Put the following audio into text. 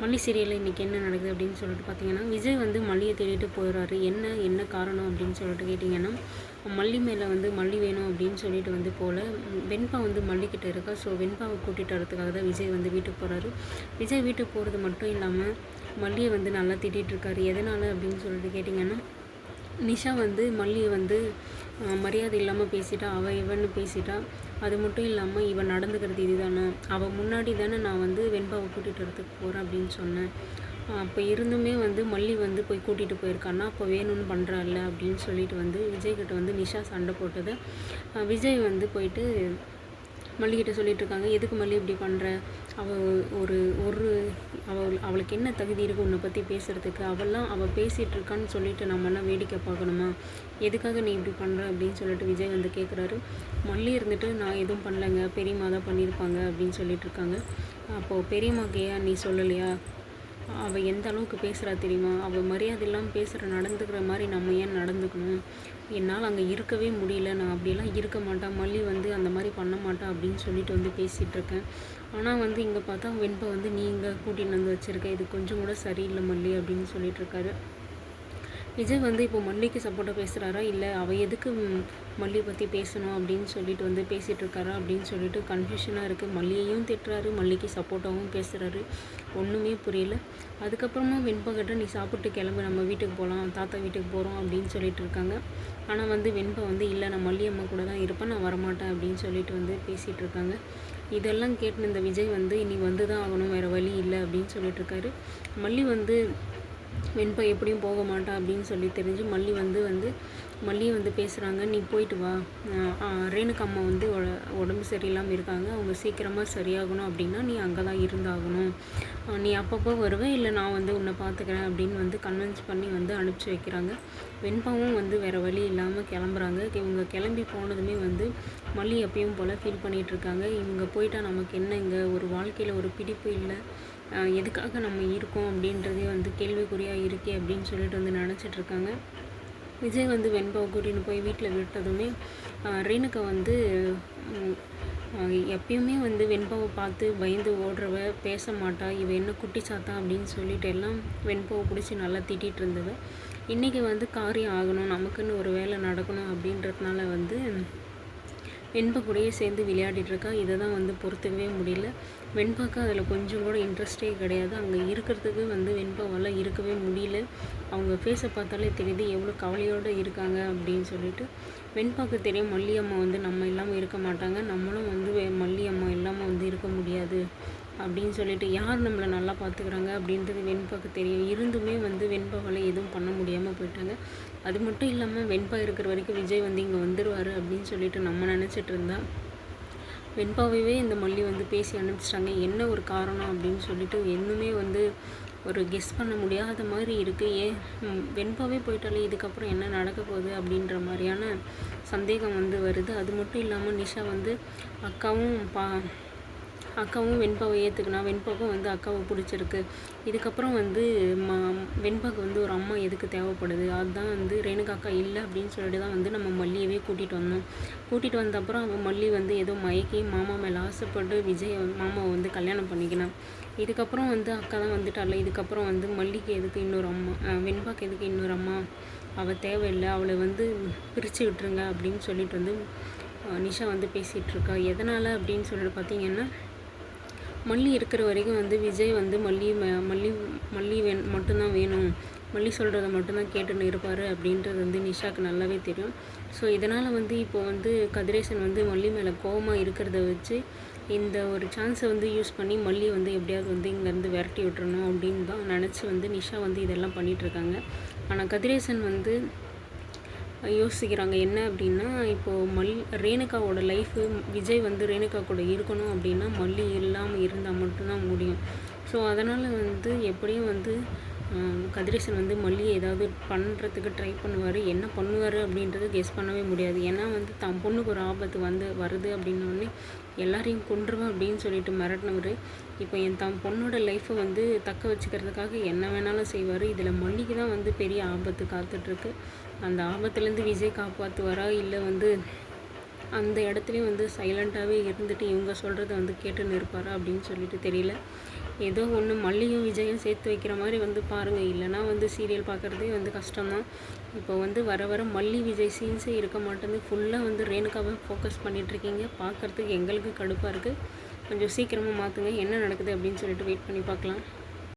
மல்லி சீரியலில் இன்றைக்கி என்ன நடக்குது அப்படின்னு சொல்லிட்டு பார்த்தீங்கன்னா விஜய் வந்து மல்லியை தேடிட்டு போயிடுறாரு. என்ன என்ன காரணம் அப்படின்னு சொல்லிட்டு கேட்டிங்கன்னா மல்லி மேலே வந்து மல்லி வேணும் அப்படின்னு சொல்லிட்டு வந்து போல். வெண்பா வந்து மல்லிக்கிட்ட இருக்கா? ஸோ வெண்பாவை கூட்டிகிட்டு வரதுக்காக தான் விஜய் வந்து வீட்டுக்கு போகிறாரு விஜய் வீட்டுக்கு போகிறது மட்டும் இல்லாமல் மல்லியை வந்து நல்லா திட்டிகிட்டு இருக்காரு. எதனால் அப்படின்னு சொல்லிட்டு கேட்டிங்கன்னா நிஷா வந்து மல்லியை வந்து மரியாதை இல்லாமல் பேசிட்டா அவள் இவன்னு பேசிட்டா அது மட்டும் இல்லாமல் இவன் நடந்துக்கிறது இதுதானா? அவள் முன்னாடி தானே நான் வந்து வெண்பாவை கூட்டிகிட்டு வரத்துக்கு போகிறேன் அப்படின்னு சொன்னேன். அப்போ இருந்துமே வந்து மல்லி வந்து போய் கூட்டிகிட்டு போயிருக்கான்னா அப்போ வேணும்னு பண்ணுறாள்ல அப்படின்னு சொல்லிட்டு வந்து விஜய்கிட்ட வந்து நிஷா சண்டை போட்டதை. விஜய் வந்து போயிட்டு மல்லிகிட்ட சொல்லிட்டு இருக்காங்க எதுக்கு மல்லி இப்படி பண்ணுற அவள் ஒரு ஒரு அவள் அவளுக்கு என்ன தகுதி இருக்குது உன்னை பற்றி பேசுகிறதுக்கு அவள்லாம் அவள் பேசிகிட்டு இருக்கான்னு சொல்லிட்டு நம்ம என்ன வேடிக்கை பார்க்கணுமா? எதுக்காக நீ இப்படி பண்ணுற அப்படின்னு சொல்லிட்டு விஜய் வந்து கேட்குறாரு மல்லி இருந்துட்டு நான் எதுவும் பண்ணலைங்க. பெரியம்மா தான் பண்ணியிருப்பாங்க அப்படின்னு சொல்லிட்டு இருக்காங்க. அப்போது பெரியம்மாக்கு ஏன் நீ சொல்லலையா? அவள் எந்த அளவுக்கு பேசுகிறா தெரியுமா? அவள் மரியாதை இல்லாமல் பேசுகிற நடந்துக்கிற மாதிரி நம்ம ஏன் நடந்துக்கணும்? என்னால் அங்கே இருக்கவே முடியல. நான் அப்படியெல்லாம் இருக்க மாட்டேன். மல்லி வந்து அந்த மாதிரி பண்ண மாட்டேன் அப்படின்னு சொல்லிட்டு வந்து பேசிகிட்ருக்கேன் ஆனால் வந்து இங்கே பார்த்தா வெண்பை வந்து நீ இங்கே கூட்டின்னு வந்து வச்சுருக்க. இது கொஞ்சம் கூட சரியில்லை மல்லி அப்படின்னு சொல்லிட்டு இருக்காரு. விஜய் வந்து இப்போ மல்லிக்கு சப்போர்ட்டாக பேசுகிறாரா இல்லை அவள் எதுக்கு மல்லியை மல்லி பற்றி பேசணும் அப்படின்னு சொல்லிட்டு வந்து பேசிகிட்டு இருக்காரா? அப்படின்னு சொல்லிட்டு கன்ஃபியூஷனாக இருக்குது மல்லியையும் திட்டுறாரு மல்லிக்கு சப்போர்ட்டாகவும் பேசுகிறாரு ஒன்றுமே புரியல. அதுக்கப்புறமா வெண்பா கிட்ட நீ சாப்பிட்டு கிளம்பு நம்ம வீட்டுக்கு போகலாம் தாத்தா வீட்டுக்கு போகிறோம் அப்படின்னு சொல்லிட்டு இருக்காங்க. ஆனால் வந்து வெண்பை வந்து இல்லை நான் மல்லி அம்மா கூட தான் இருப்பேன். நான் வரமாட்டேன் அப்படின்னு சொல்லிட்டு வந்து பேசிகிட்டு இருக்காங்க. இதெல்லாம் கேட்டு இந்த விஜய் வந்து இனி வந்து தான் ஆகணும். வேறு வழி இல்லை அப்படின்னு சொல்லிட்டு இருக்காரு. மல்லி வந்து வெண்பா எப்படியும் போக மாட்டா அப்படின்னு சொல்லி தெரிஞ்சு மல்லி வந்து வந்து மல்லி வந்து பேசுகிறாங்க நீ போயிட்டு வா. ரேணுக்கு அம்மா வந்து உடம்பு சரியில்லாமல் இருக்காங்க. அவங்க சீக்கிரமாக சரியாகணும் அப்படின்னா நீ அங்கே தான் இருந்தாகணும் நீ அப்பப்போ வருவே இல்லை நான் வந்து உன்னை பார்த்துக்கிறேன் அப்படின்னு வந்து கன்வின்ஸ் பண்ணி வந்து அனுப்பிச்சி வைக்கிறாங்க. வெண்பாவும் வந்து வேறு வழி இல்லாமல் கிளம்புறாங்க. இவங்க கிளம்பி போனதுமே வந்து மல்லி எப்பயும் போல் ஃபீல் பண்ணிகிட்ருக்காங்க இவங்க போயிட்டால் நமக்கு என்ன இங்கே ஒரு வாழ்க்கையில் ஒரு பிடிப்பு இல்லை. எதுக்காக நம்ம இருக்கோம் அப்படின்றதே வந்து கேள்விக்குறியாக இருக்கே அப்படின்னு சொல்லிட்டு வந்து நினச்சிட்டு இருக்காங்க விஜய் வந்து வெண்பாவை கூட்டின்னு போய் வீட்டில் விட்டதுமே ரேணுகா வந்து எப்பயுமே வந்து வெண்பாவை பார்த்து பயந்து ஓடுறவ பேச மாட்டா இவ என்ன குட்டி சாத்தா அப்படின்னு சொல்லிட்டு எல்லாம் வெண்பாவை பிடிச்சி நல்லா திட்டிகிட்டு இருந்தவ. இன்றைக்கி வந்து காரியம் ஆகணும் நமக்குன்னு ஒரு வேலை நடக்கணும் அப்படின்றதுனால வந்து வெண்பக்கூடையே கூடயே சேர்ந்து விளையாடிட்டுருக்கா இதை தான் வந்து பொறுத்துக்கவே முடியல. வெண்பாக்கு அதில் கொஞ்சம் கூட இன்ட்ரெஸ்டே கிடையாது. அங்கே இருக்கிறதுக்கு வந்து வெண்பாவால் இருக்கவே முடியல. அவங்க ஃபேஸை பார்த்தாலே தெரியுது எவ்வளோ கவலையோடு இருக்காங்க அப்படின்னு சொல்லிட்டு. வெண்பாக்கு தெரியும் மல்லியம்மா வந்து நம்ம இல்லாமல் இருக்க மாட்டாங்க. நம்மளும் வந்து மல்லியம்மா இல்லாமல் வந்து இருக்க முடியாது. அப்படின்னு சொல்லிட்டு யார் நம்மளை நல்லா பார்த்துக்கிறாங்க அப்படின்றது வெண்பாக்கு தெரியும். இருந்துமே வந்து வெண்பாவால் எதுவும் பண்ண முடியாமல் போயிட்டாங்க. அது மட்டும் இல்லாமல் வெண்பா இருக்கிற வரைக்கும் விஜய் வந்து இங்கே வந்துடுவார் அப்படின்னு சொல்லிட்டு நம்ம நினச்சிட்டு இருந்தா வெண்பாவையே இந்த மல்லி வந்து பேசி அனுப்பிச்சிட்டாங்க. என்ன ஒரு காரணம் அப்படின்னு சொல்லிட்டு இன்னுமே வந்து ஒரு கெஸ் பண்ண முடியாத மாதிரி இருக்குது ஏன்? வெண்பாவே போயிட்டாலே இதுக்கப்புறம் என்ன நடக்க போகுது அப்படின்ற மாதிரியான சந்தேகம் வந்து வருது. அது மட்டும் இல்லாமல் நிஷா வந்து அக்காவும் பா அக்காவும் வெண்பாவை ஏற்றுக்கினா வெண்பாவுக்கும் வந்து அக்காவை பிடிச்சிருக்கு. இதுக்கப்புறம் வந்து மா வெண்பாவுக்கு வந்து ஒரு அம்மா எதுக்கு தேவைப்படுது? அதுதான் வந்து ரேணுகா அக்கா இல்லை அப்படின்னு சொல்லிட்டு தான் வந்து நம்ம மல்லியவே கூட்டிகிட்டு வந்தோம். கூட்டிகிட்டு வந்த அப்புறம் அவன் மல்லி வந்து ஏதோ மயக்கி மாமா மேலே ஆசைப்பட்டு விஜய் மாமாவை வந்து கல்யாணம் பண்ணிக்கினான் இதுக்கப்புறம் வந்து அக்கா தான் வந்துட்டால இதுக்கப்புறம் வந்து மல்லிக்கு எதுக்கு இன்னொரு அம்மா வெண்பாக்கு எதுக்கு இன்னொரு அம்மா? அவள் தேவையில்லை அவளை வந்து பிரித்து விட்டுருங்க அப்படின்னு சொல்லிட்டு வந்து நிஷா வந்து பேசிகிட்ருக்கா எதனால் அப்படின்னு சொல்லிட்டு பார்த்தீங்கன்னா மல்லி இருக்கிற வரைக்கும் வந்து விஜய் வந்து மல்லி மல்லி மல்லி வே மட்டும்தான் வேணும். மல்லி சொல்கிறத மட்டும்தான் கேட்டுன்னு இருப்பார் அப்படின்றது வந்து நிஷாக்கு நல்லாவே தெரியும். ஸோ இதனால் வந்து இப்போ வந்து கதிரேசன் வந்து மல்லி மேலே கோவமாக இருக்கிறத வச்சு இந்த ஒரு சான்ஸை வந்து யூஸ் பண்ணி மல்லி வந்து எப்படியாவது வந்து இங்கேருந்து விரட்டி விட்டுறணும் அப்படின்னு தான் நினச்சி வந்து நிஷா வந்து இதெல்லாம் பண்ணிகிட்ருக்காங்க ஆனால் கதிரேசன் வந்து யோசிக்கிறாங்க என்ன அப்படின்னா இப்போது மல் ரேணுகாவோட லைஃபு விஜய் வந்து ரேணுகா கூட இருக்கணும் அப்படின்னா மல்லி இல்லாமல் இருந்தால் மட்டும்தான் முடியும். ஸோ அதனால் வந்து எப்படியும் வந்து கதிரேசன் வந்து மல்லியை ஏதாவது பண்ணுறதுக்கு ட்ரை பண்ணுவார். என்ன பண்ணுவார் அப்படின்றது கெஸ் பண்ணவே முடியாது. ஏன்னா வந்து தம் பொண்ணுக்கு ஒரு ஆபத்து வந்து வருது அப்படின்னோடனே எல்லாரையும் கொன்றுவேன் அப்படின்னு சொல்லிட்டு மிரட்டினவர். இப்போ என் தம் பொண்ணோட லைஃப்பை வந்து தக்க வச்சுக்கிறதுக்காக என்ன வேணாலும் செய்வார். இதில் மல்லிக்கு தான் வந்து பெரிய ஆபத்து காத்துட்ருக்கு அந்த ஆபத்துலேருந்து விஜய் காப்பாற்றுவாரா இல்லை வந்து அந்த இடத்துலையும் வந்து சைலண்ட்டாகவே இருந்துட்டு இவங்க சொல்கிறத வந்து கேட்டுன்னு இருப்பாரா அப்படின்னு சொல்லிட்டு தெரியல. ஏதோ ஒன்று மல்லியும் விஜயும் சேர்த்து வைக்கிற மாதிரி வந்து பாருங்கள் இல்லைனா வந்து சீரியல் பார்க்குறதே வந்து கஷ்டம்தான். இப்போ வந்து வர வர மல்லி விஜய் சீன்ஸே இருக்க மாட்டேங்குது. ஃபுல்லாக வந்து ரேணுகாவை ஃபோக்கஸ் பண்ணிகிட்ருக்கீங்க பார்க்குறதுக்கு எங்களுக்கு கடுப்பாக இருக்குது கொஞ்சம் சீக்கிரமாக மாற்றுங்க என்ன நடக்குது அப்படின்னு சொல்லிட்டு வெயிட் பண்ணி பார்க்கலாம்.